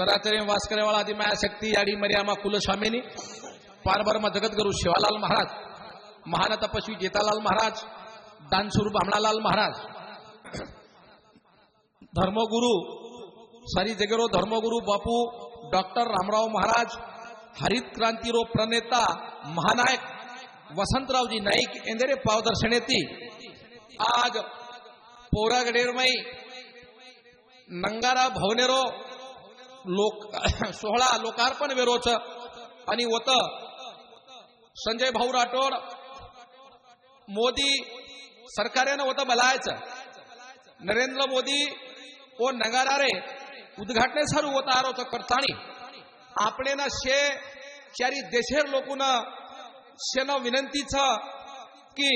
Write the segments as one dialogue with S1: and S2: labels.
S1: चराचरी वास करेवाळा आदि माया शक्ती याडी मर्यामा कुलस्वामिनी पारबरमा जगद्गुरु शिवालाल महाराज, महान तपस्वी जेतालाल महाराज दानस्वरूप भामणालाल महाराज। धर्मगुरु, सारी जगेरो धर्मगुरु बापू, डॉक्टर रामराव महाराज हरित क्रांतीरो प्रणेता, महानायक वसंतरावजी नाईक, एंदेरे पावदर्शनेती। आज पोरागडेरमई, नंगारा भवनेरो लोक सोहळा लोकार्पण वेरोच आणि होत. संजय भाऊ राठोड मोदी सरकारनं होत बलायचं. नरेंद्र मोदी ओ नगारारे उद्घाटने सर होत आरो करताणी आपले ना शे चारी देशेर लोकून शेन विनंती छ की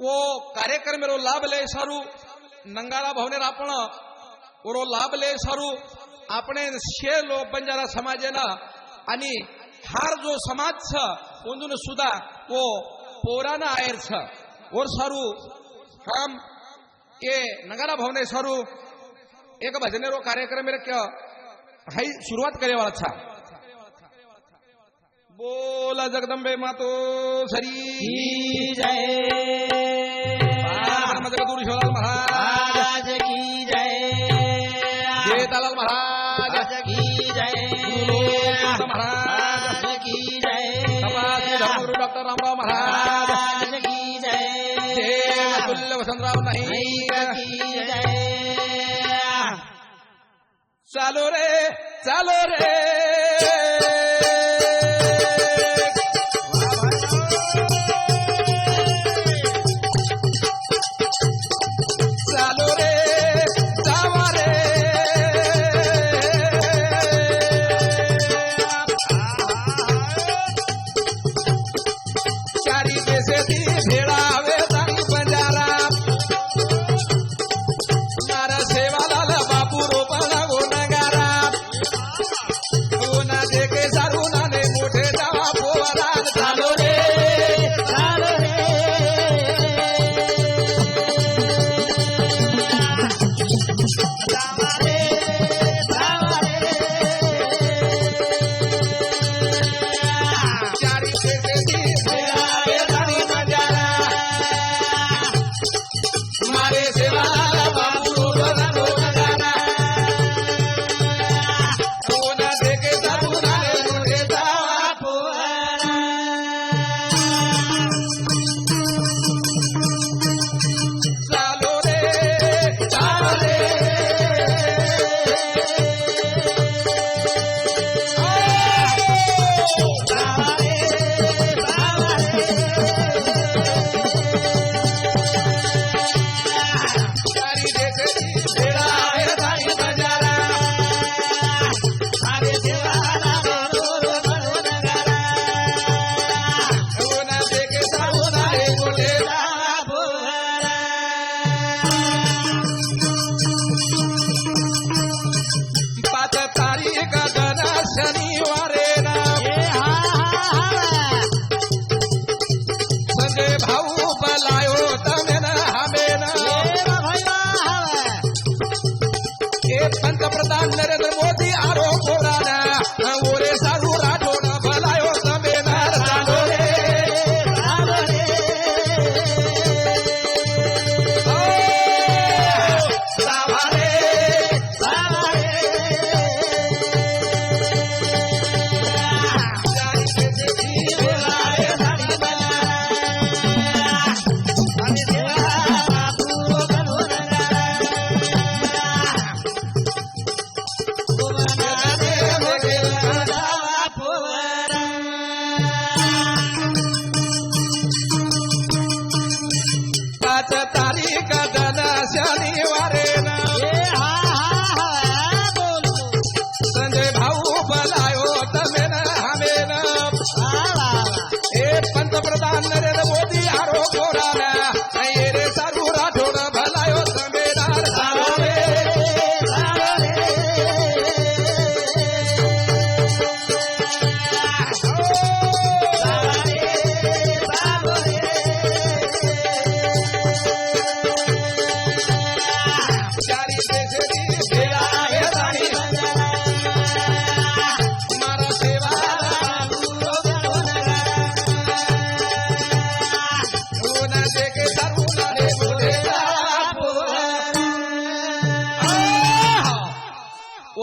S1: वो कार्यक्रम लाभ ले सारू नंगारा भवनेर आपण ओरो लाभ ले सारू આપણે शे लो बंजारा समाजेनं आणि हार जो समाज छ ओंदून सुद्धा ओ पोराना आयर छ और सारू हम ये नगारा भवने सारू एक भजनेरो कार्यक्रम रे हाई सुरुवात करे वाला था बोला जगदंबे चालो रे चालो रे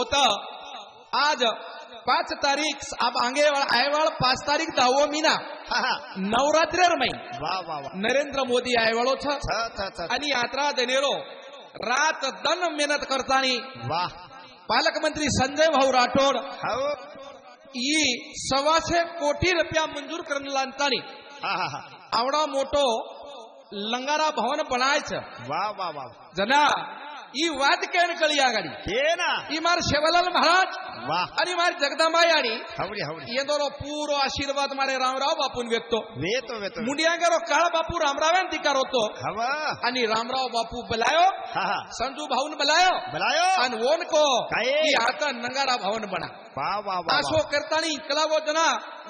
S1: होतं। आज पाच तारीख अब आंगे आयवाळ पाच तारीख दहावो महिना. नवरात्र मई।
S2: वा वा वा।
S1: नरेंद्र मोदी आयवाळो छ. आणि यात्रा देनेरो रात दन मेहनत करतानी।
S2: वा।
S1: पालकमंत्री संजय भाऊ राठोड
S2: हो।
S1: ई सव्वाशे कोटी रुपया मंजूर करतानी आवडा मोठो लंगारा भवन बनायचं
S2: वा वा वा।
S1: जना आघाडी
S2: हे ना
S1: ई मार शेवलाल महाराज
S2: वा
S1: आणि मार जगदंबाई आणि
S2: हवडी हवडी
S1: येदोरो पूरो आशीर्वाद मारे रामराव बापून व्यक्तो
S2: वेतो वेतो
S1: मुंडियांगरो काळ बापू रामरावान तिकार होतो
S2: हवा
S1: आणि रामराव बापू बलायो
S2: हा हा
S1: संजू भाऊन बलायो
S2: बलायो
S1: आणि वोन को आता नंगारा भवन बना
S2: वा वा वा
S1: आशो करतानी कलावो जना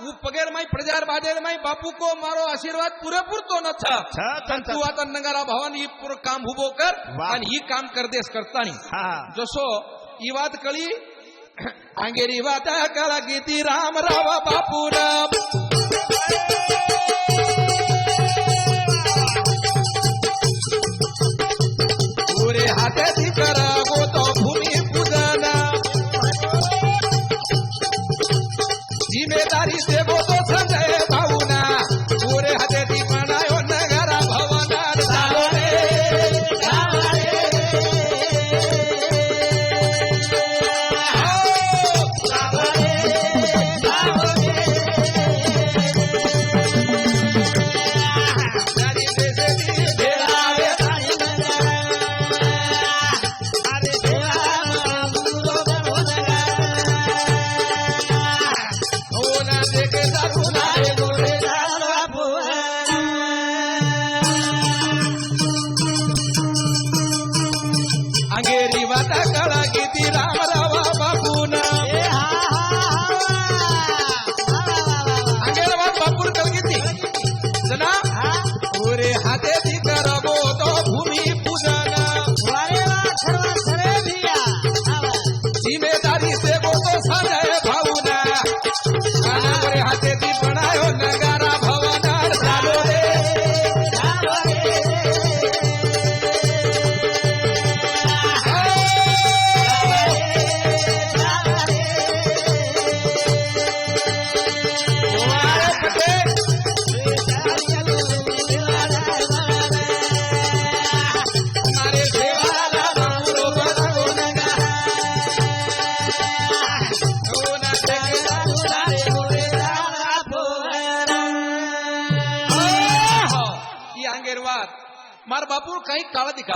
S1: उ पगेर माई प्रजार बादेर माई बापू को मारो आशीर्वाद पुरेपूर तो न छ
S2: छ, छ,
S1: पण
S2: छ.
S1: तू आता नंगारा भवन ही पूर काम उभो कर
S2: वा.
S1: आणि ही काम करदेस करतानी
S2: हा हा
S1: जसो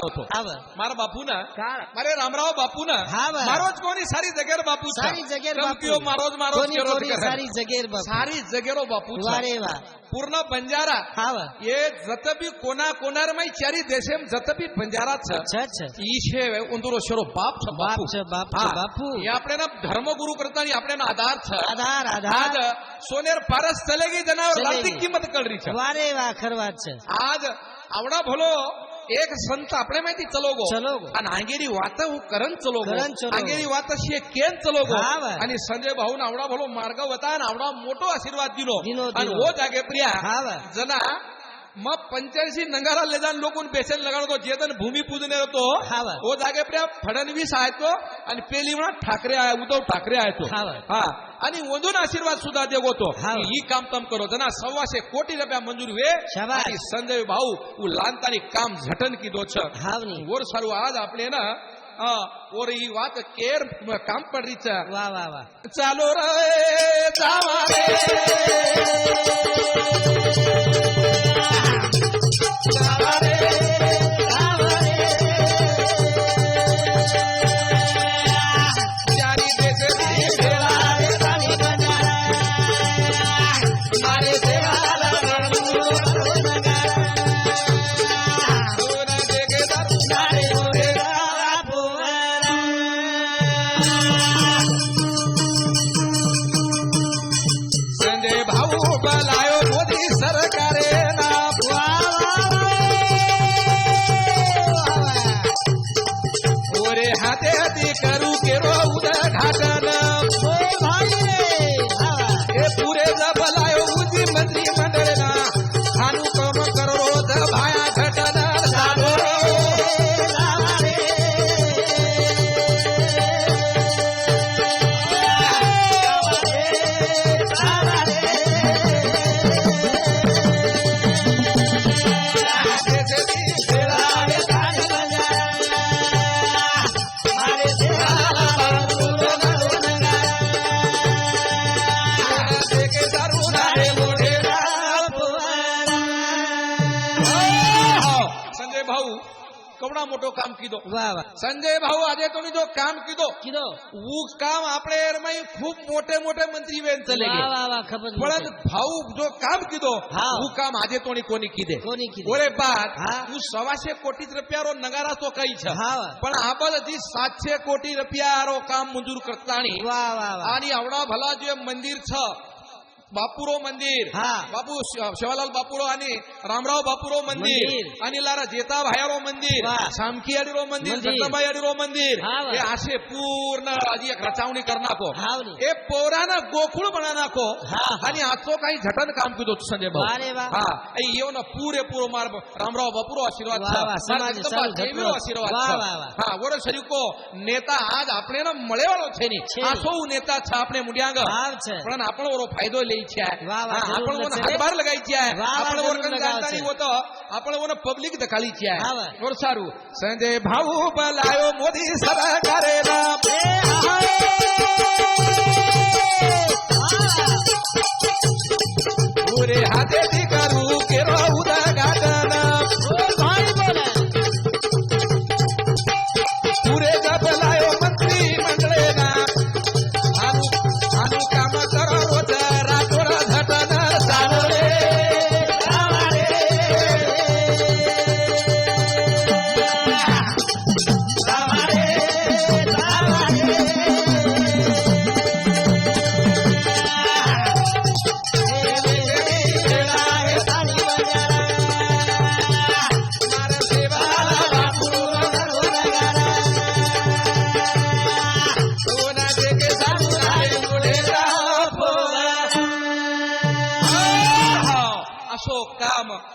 S1: काळ दिकार होतो मार बापू ना मारे रामराव बापू ना
S2: हा बा.
S1: मारोज कोणी सारी जगेर बापू
S2: सारी जगेर बापू.
S1: मारोज मारोज केरो दिकार.
S2: सारी जगेर बापू
S1: सारी जगेरो बापू
S2: वारे वा
S1: पूर्ण बंजारा
S2: हाव
S1: ये जतबी कोना कोनार माई चारी देशेम जतबी बंजारा छ
S2: छ छ
S1: ईशे उंदुरो शेरो बाप छ
S2: बाप
S1: बापू
S2: छ बाप
S1: हा.
S2: छ बापू
S1: हे आपले ना धर्मगुरु करता आपले ना आधार छ
S2: आधार
S1: आज
S2: आधार
S1: सोनेर पारस चलेगी संत आपले माहिती चलोगो
S2: चलोगो.
S1: आणि आंगेरी वात हु करण चलोगो. आंगेरी वात शे केन चलोगो
S2: हा बा.
S1: आणि संजय भाऊन आवडा भलो मार्ग होता आणि आवडा मोठो आशीर्वाद दिलो
S2: दिनो,
S1: आणि. हो जागे प्रिया
S2: हा.
S1: जना मग पंच्याऐंशी नंगारा ले जाऊन लोकून बेसेल लगाडतो जेतन भूमी पूजने होतो
S2: हा
S1: जागे प्रिया फडणवीस आहे तो आणि पेली म्हणा ठाकरे आहे उद्धव ठाकरे आहे तो.
S2: हा
S1: आणि मधून आशीर्वाद सुद्धा देगोतो
S2: हा.
S1: ही काम तम करो. जना सव्वाशे कोटी रुपया मंजूर वे. आणि संजय भाऊ उ लहानतानी काम झटन की दो वर सर्व आज आपले ना वर ही वात केर काम पडरीच.
S2: वा वा वा.
S1: चालो रे जावा रे. जावा એમાં મોટો કામ કીધો સંજય ભાઉ આજે તો જો કામ કીધો
S2: કીધો
S1: હું કામ આપણે એમાં ખૂબ મોટે મોટે મંત્રી બેન ચલે પણ ભાઉ જો કામ કીધો
S2: હું
S1: કામ આજે તો કોની કીધે
S2: કોની કીધે
S1: ઓરે બાદ
S2: હું
S1: સવાશે કોટી રૂપિયારો નગારા તો કઈ છે પણ આ બધા જી સાતશે કોટી રૂપિયા કામ મંજૂર કરતાની આની આવડા ભલા જે મંદિર છે बापूराव मंदिर हा. बापू शिव- शिवालाल बापूराव आणि
S2: रामराव
S1: बापूराव मंदिर मंदिर. आणि लारा
S2: जेता
S1: भायाराव मंदिर वा.
S2: सामकी
S1: अडीराव मंदिर मंदिर.
S2: जगदंबाई अडीराव
S1: मंदिर हा वा. हे असे पूर्ण जी एक
S2: रचावणी
S1: करणाको हाव नी. हे पोराना
S2: गोकुळ म्हणा
S1: नाको हा. आणि आजो काही झटन काम किदो संजय
S2: वारे भाऊ वा.
S1: हा ऐ येऊन पुरेपूर मार रामराव बापूराव आशीर्वाद वा,
S2: वा, छा.
S1: મારા
S2: સમાજ
S1: જગદંબા
S2: સારું
S1: જયવીરો
S2: ઘટના.
S1: આશીર્વાદ
S2: વાહ, વાહ, વાહ. છે.
S1: હા, વડો શરીકો નેતા આજ આપણે ને મળેવાળો છે ની.
S2: છે.
S1: આસો હું નેતા છે આપણે મુંડિયાંગ.
S2: હાવ છે.
S1: પણ આપણો ઓરો ફાયદો લઈ છે
S2: વાહ, વાહ,
S1: હા,
S2: જરૂર
S1: આપણો ઓનો
S2: લખશે રે.
S1: હાથબાર લગાઈ છે
S2: વાહ, વાહ,
S1: આપણે ઓર
S2: જરૂર
S1: કન
S2: લગાવશે.
S1: જાણતા નહીં હોતો આપણે ઓનો પબ્લિક દખાલી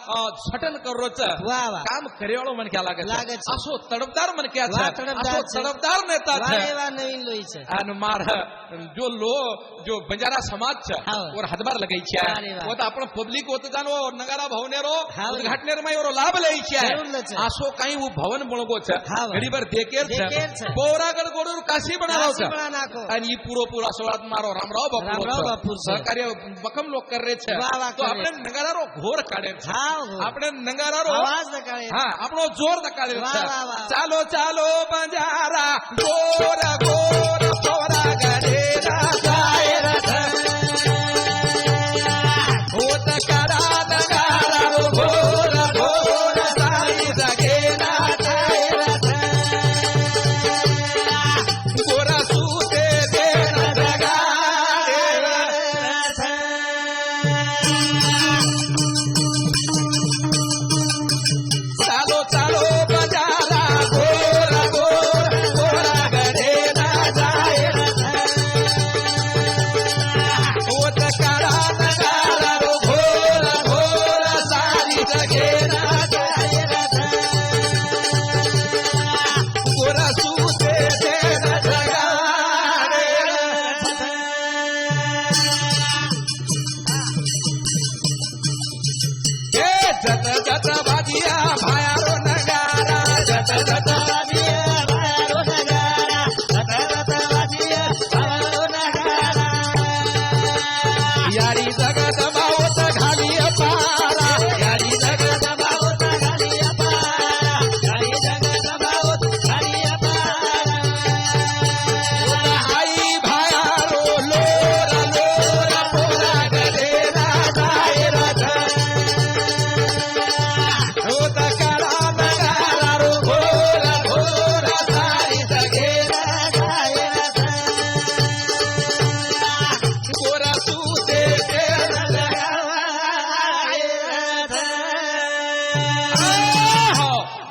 S1: uh, અ, છટન કરો છે
S2: વાહ વાહ
S1: કામ કર્યાળો મને ક્યાં લાગે
S2: લાગે
S1: છે
S2: છે.
S1: આસો તડપદાર મને ક્યાં
S2: વાહ,
S1: છે
S2: તડપદાર
S1: આસો
S2: છે.
S1: તડપદાર નેતા
S2: વાહ
S1: છે
S2: રે વાહ નવીન લોહી છે
S1: અને માર જો લો જો બંજારા સમાજ છે
S2: હા.
S1: ઓર હાથબાર લગાઈ છે
S2: વાહ રે વાહ.
S1: ઓ તો આપણો પબ્લિક હોત જાનો નગારા ભવનેરો
S2: હા.
S1: ઉદ્ઘાટનેર માં એરો લાભ લઈ છે
S2: જરૂર લે છે.
S1: આસો કઈ હું ભવન બણગો છે
S2: હા.
S1: ઘડી વાર દેકેર છે
S2: દેકેર છે.
S1: પૌરાગઢ ગોડુર કાશી બનાવો છે
S2: કાશી બના નાખો.
S1: અને ઈ પૂરો પૂરો આશીર્વાદ મારો રામરાવ બાપુ
S2: રામરાવ બાપુ છે.
S1: સહકાર્ય બકમ લોક કરે છે
S2: વાહ, વાહ
S1: તો
S2: કરે
S1: આપણે નગારારો ઘોર કાઢે છે
S2: હા હો.
S1: આપણે નગારારો
S2: અવાજ નકારે
S1: હા આપણો જોર
S2: વાહ.
S1: ચાલો ચાલો બંજારા ગોરા ગોર.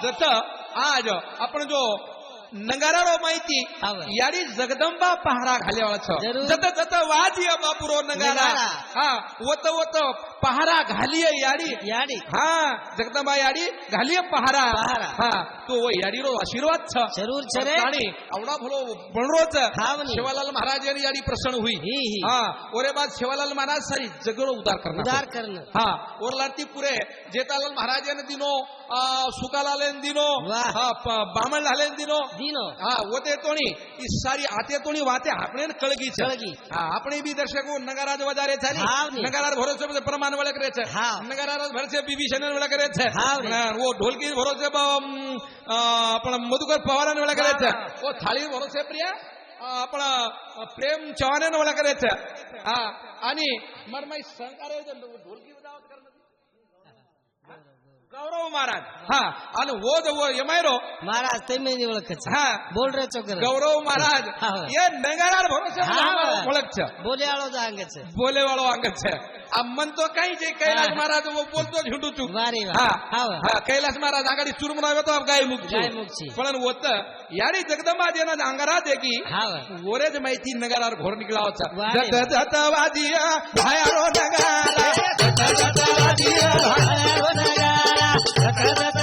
S1: જત આજ આપણે જો નગારાળો માહિતી યારી જગદંબા પહારા ઘાલ્યા છે જત જત વાજ્ય બાપુરો નગારા હા ઓત ઓત पहारा घालिये याडी याडी
S2: हा
S1: जगदंबा याडी घालिये पहारा. हा तो
S2: याडी रो आशीर्वाद
S1: छ. जरूर छरे आणि आवडा
S2: भलो
S1: बनरोच. शिवालाल महाराज याडी प्रसन्न हुई.
S2: हा
S1: ओरे बाद शिवालाल महाराज सारी जगड उदार करणार.
S2: उदार करणार.
S1: हा ओरला ती पुरे जेतालाल महाराज यांनी दिनो सुकालालेन दिनो हा बामण लालेन दिनो.
S2: दिनो.
S1: हा ओते तोणी ई सारी आते तोणी वाते आपणे कळगी कळगी. हा
S2: आपणे
S1: बी दर्शक नगराज वजारे झाली. नगरात भरोसे प्रमाण
S2: હાવ ની.
S1: નગારાજ ભરોસે બધે પ્રમાણ વળક રહે છે
S2: હાવ.
S1: નગારાજ ભરસે બીબી શેનર વળક રહે છે
S2: હાવ ની.
S1: હા, ઓ ઢોલકી ભરોસે બ, અમ, અ, આપણા મધુકર પવારાને વળક રહે છે
S2: વાહ.
S1: ઓ થાળી ભરોસે પ્રિયા અ, આપણા અ, પ્રેમ ચૌહાને વળક રહે છે હા આની મરમાઈ સંકારે છે ને ઢોલકી બજાવત કર નથી. ಗೌರವ
S2: ಮಹಾರಾಜ್. ಹಾ ಅದು ಓದ ಎಮೈರೋ
S1: ಮಹಾರಾಜ್
S2: ತೆಮ್ಮೇನಿ ಒಳಕಚ್ಚ ಹಾ.
S1: ಬೋಲ್ರೆ ಚೌಕರ
S2: ಗೌರವ
S1: ಮಹಾರಾಜ್. ಏನ್ ಬೆಂಗಾರ
S2: ಭರೋಸೆ
S1: ಒಳಗಚ್ಚ ಬೋಲೆ म्हणतो
S2: काही जे कैलास महाराज बोलतो
S1: झेंडू तू कैलास महाराज आघाडी चुरमुना येतो गायमुख गायमुखची पण
S2: होत
S1: यारी जगदंबा अंगारा दे की ओरेज
S2: माहिती घोर
S1: निघला
S2: होता
S1: जगदतवादिया भायारो नगारा जगदतवादिया भायारो नगारा તો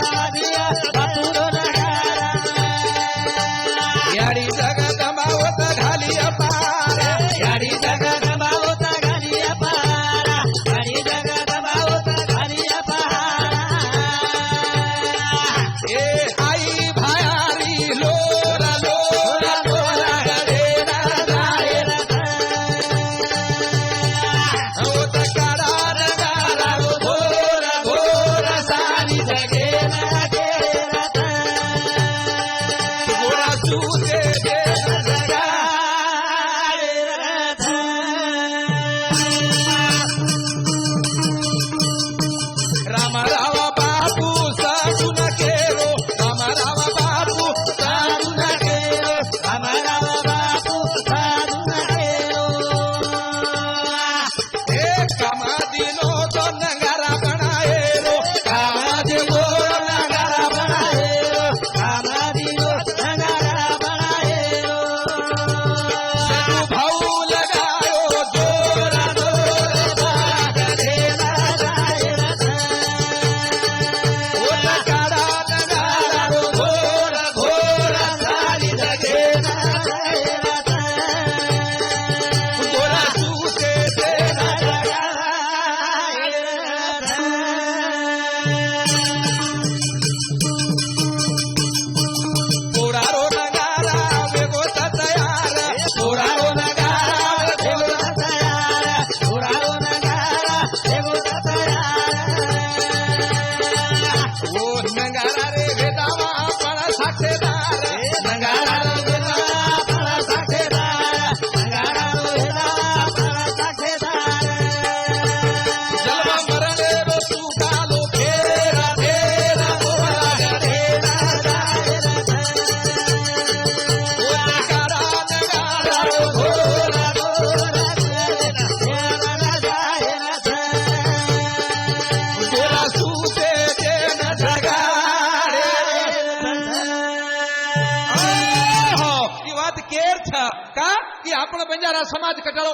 S1: রে ভেদাওয়া পাড়া থাকতে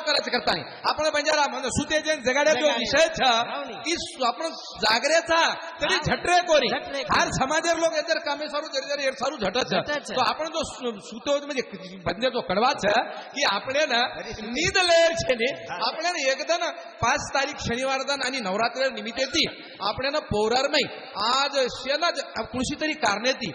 S1: ఒకళ్ళకి కర్తాని అప్పుడు పంజారా మన సుతేజ జగడాచో విషయ विषय की आपण जागरेचा तरी झटरे कोरी हर समाजावर लोक जर कामे सारू जरी जरी सारू
S2: झटत. तो
S1: आपण जो सुतो म्हणजे बंदे जो कडवाच की आपले ना नीद लेर
S2: छे ने.
S1: आपल्या एकदा ना पाच तारीख शनिवार दान आणि नवरात्र निमित्त ती आपल्याला पोरार नाही आज शेना कुणशी तरी कारणे ती.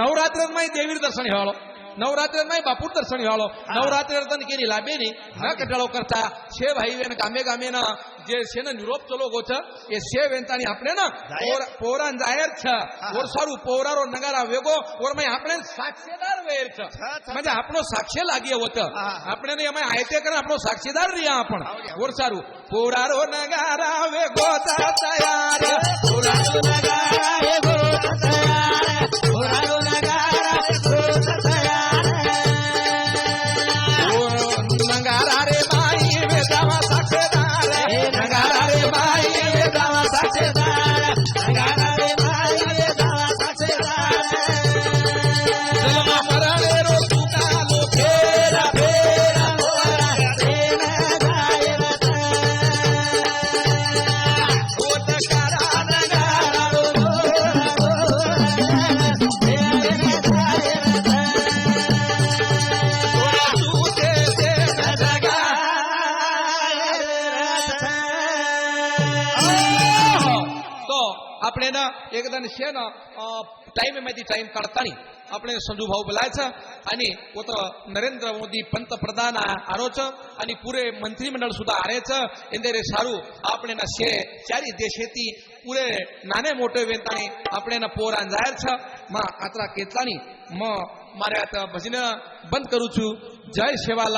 S1: नवरात्र माही देवीर दर्शन घ्यावं નવરાત્રે બાપુર દર્શન વાળો નવરાત્રે કેરી લાભે ની ના કટાળો કરતા છે ભાઈ વેન ગામે ગામે ના જે છે ને યુરોપ ચલો ગોછ એ છે વેનતાની આપણે ને પોરા જાહેર છે ઓર સારું પોરારો નગારા વેગો ઓર મે આપણે સાક્ષીદાર વેર છે મજા આપણો સાક્ષી લાગીએ હોત આપણે ને અમે આયતે કરે આપણો સાક્ષીદાર રહ્યા આપણ ઓર સારું પોરારો નગારા વેગો તૈયાર પોરારો નગારા વેગો एकदा शे ना टाइम मध्ये टाइम काढताना આપણે संजू भाऊ बोलायचं आणि होत नरेंद्र मोदी पंतप्रधान आरोच आणि पुरे मंत्रिमंडळ सुद्धा आरेचं इंदेरे सारू આપણે ना शे चारी देशेती पुरे नाने मोठे वेताने આપણે ना पोरान जायचं मग आता केतलानी मग મારે આ ભજન બંધ કરું છું જય સેવાલાલ